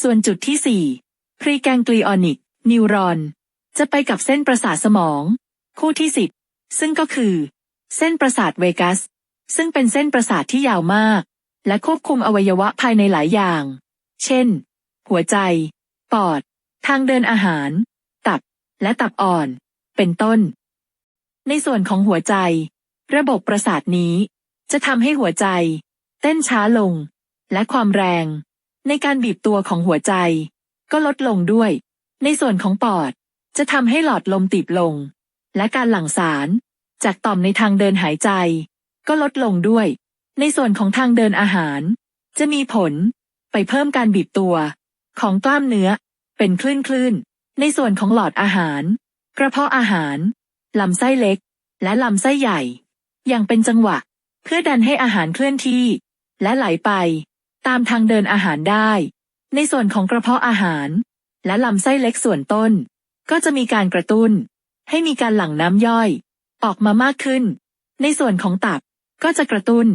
ส่วนจุดที่สี่พรีแกงกลีออนิก นิวรอน จะไปกับเส้นประสาทสมอง คู่ที่สิบซึ่งก็คือ เส้นประสาทเวกัส ซึ่งเป็นเส้นประสาทที่ยาวมาก และควบคุมอวัยวะภายในหลายอย่าง เช่น หัวใจ ปอด ทางเดินอาหาร ตับ และตับอ่อน เป็นต้น ในส่วนของหัวใจ ระบบประสาทนี้ จะทำให้หัวใจ เต้นช้าลง และความแรง ในการบีบตัวของหัวใจ ก็ลดลงด้วย ในส่วนของปอด จะทำให้หลอดลมตีบลง และการหลั่งสาร จากต่อมในทางเดินหายใจ ก็ลดลงด้วย ในส่วนของทางเดินอาหาร จะมีผลไปเพิ่มการบีบตัว ของกล้ามเนื้อ เป็นคลื่นคลื่นๆในส่วนของหลอดอาหาร กระเพาะอาหาร ลำไส้เล็ก และลำไส้ใหญ่ อย่างเป็นจังหวะ เพื่อดันให้อาหารเคลื่อนที่ และไหลไป ตามทางเดินอาหารได้ ในส่วนของกระเพาะอาหาร และลำไส้เล็กส่วนต้น ก็จะมีการกระตุ้น ให้มีการหลั่งน้ำย่อย ออกมามากขึ้น ในส่วนของตับก็จะกระตุ้น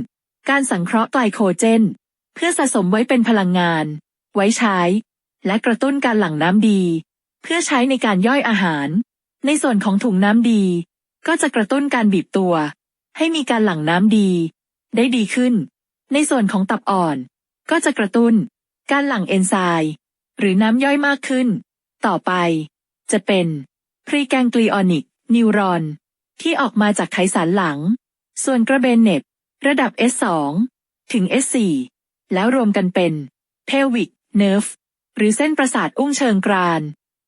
การสังเคราะห์ไกลโคเจน เพื่อสะสมไว้เป็นพลังงาน ไว้ใช้ และกระตุ้นการหลั่งน้ำดี เพื่อใช้ในการย่อยอาหาร ในส่วนของถุงน้ำดี ก็จะกระตุ้นการบีบตัว ให้มีการหลั่งน้ำดี ได้ดีขึ้น ในส่วนของตับอ่อน ก็จะกระตุ้น การหลั่งเอนไซม์หรือน้ำย่อยมากขึ้น ต่อไป จะเป็นพรีแกงกลีออนิก นิวรอน ที่ออกมาจากไขสันหลัง ส่วนกระเบนเน็บ ระดับ S2 ถึง S4 แล้วรวมกันเป็น pelvic nerve หรือเส้นประสาทอุ้งเชิงกราน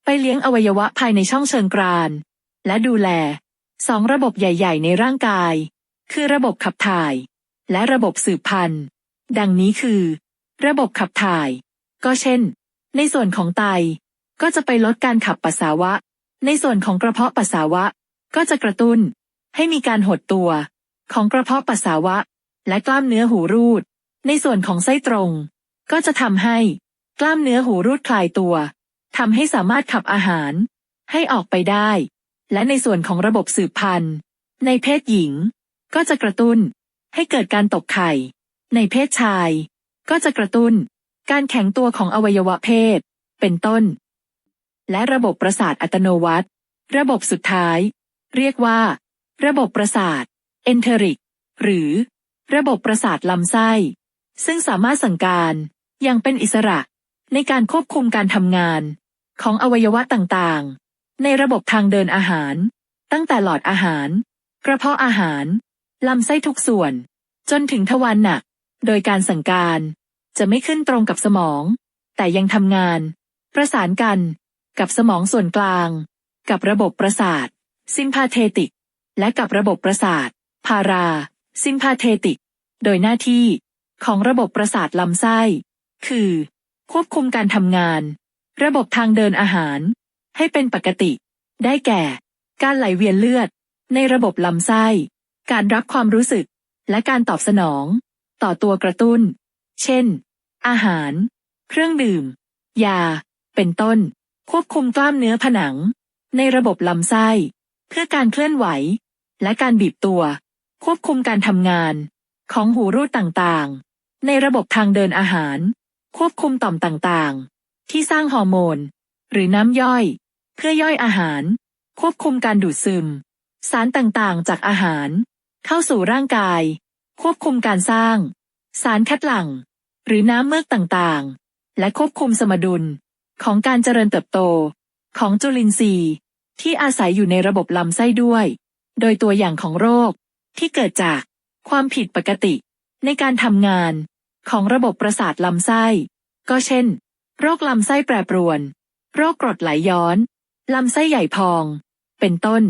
ไปเลี้ยงอวัยวะภายในช่องเชิงกราน และดูแลสองระบบใหญ่ ๆ ในร่างกาย คือระบบขับถ่าย และระบบสืบพันธุ์ ดังนี้คือ ระบบขับถ่าย ก็เช่น ในส่วนของไต ก็จะไปลดการขับปัสสาวะ ในส่วนของกระเพาะปัสสาวะ ก็จะกระตุ้น ให้มีการหดตัว ของกระเพาะปัสสาวะ และกล้ามเนื้อหูรูด ในส่วนของไส้ตรง ก็จะทำให้ กล้ามเนื้อหูรูดคลายตัวทำให้สามารถขับอาหาร ให้ออกไปได้ และในส่วนของระบบสืบพันธุ์ ในเพศหญิง ก็จะกระตุ้น ให้เกิดการตกไข่ ในเพศชาย ก็จะกระตุ้น การแข็งตัวของอวัยวะเพศ เป็นต้น และระบบประสาทอัตโนมัติ ระบบสุดท้าย เรียกว่า ระบบประสาทเอนเทริก หรือ ระบบประสาทลำไส้ ซึ่งสามารถสั่งการอย่างเป็นอิสระในการควบคุมการทำงาน ของอวัยวะต่างๆ ในระบบทางเดินอาหาร ตั้งแต่หลอดอาหาร กระเพาะอาหารลำไส้ทุกส่วน จนถึงทวารหนัก โดยการสั่งการจะไม่ขึ้นตรงกับสมอง แต่ยังทำงาน ประสานกันกับสมองส่วนกลาง กับระบบประสาทซิมพาเทติก และกับระบบประสาท พาราซิมพาเทติก โดยหน้าที่ของระบบประสาทลำไส้ คือ ควบคุมการทำงาน ระบบทางเดินอาหาร ให้เป็นปกติ ได้แก่ การไหลเวียนเลือด ในระบบลำไส้ การรับความรู้สึก และการตอบสนอง ต่อตัวกระตุ้น เช่น อาหาร เครื่องดื่ม ยา เป็นต้น ควบคุมกล้ามเนื้อผนัง ในระบบลำไส้ เพื่อการเคลื่อนไหว และการบีบตัว ควบคุมการทำงาน ของหูรูดต่างๆ ในระบบทางเดินอาหาร ควบคุมต่อมต่างๆ ที่สร้างฮอร์โมน หรือน้ำย่อย เพื่อย่อยอาหาร ควบคุมการดูดซึม สารต่างๆ จากอาหาร เข้าสู่ร่างกาย ควบคุมการสร้าง สารคัดหลั่ง หรือน้ำเมือกต่างๆ และควบคุมสมดุล ของการเจริญเติบโต ของจุลินทรีย์ ที่อาศัยอยู่ในระบบลำไส้ด้วย โดยตัวอย่างของโรค ที่เกิดจากความผิดปกติ ในการทำงาน ของระบบประสาทลำไส้ ก็เช่น โรคลำไส้แปรปรวน โรคกรดไหลย้อน ลำไส้ใหญ่พอง เป็นต้น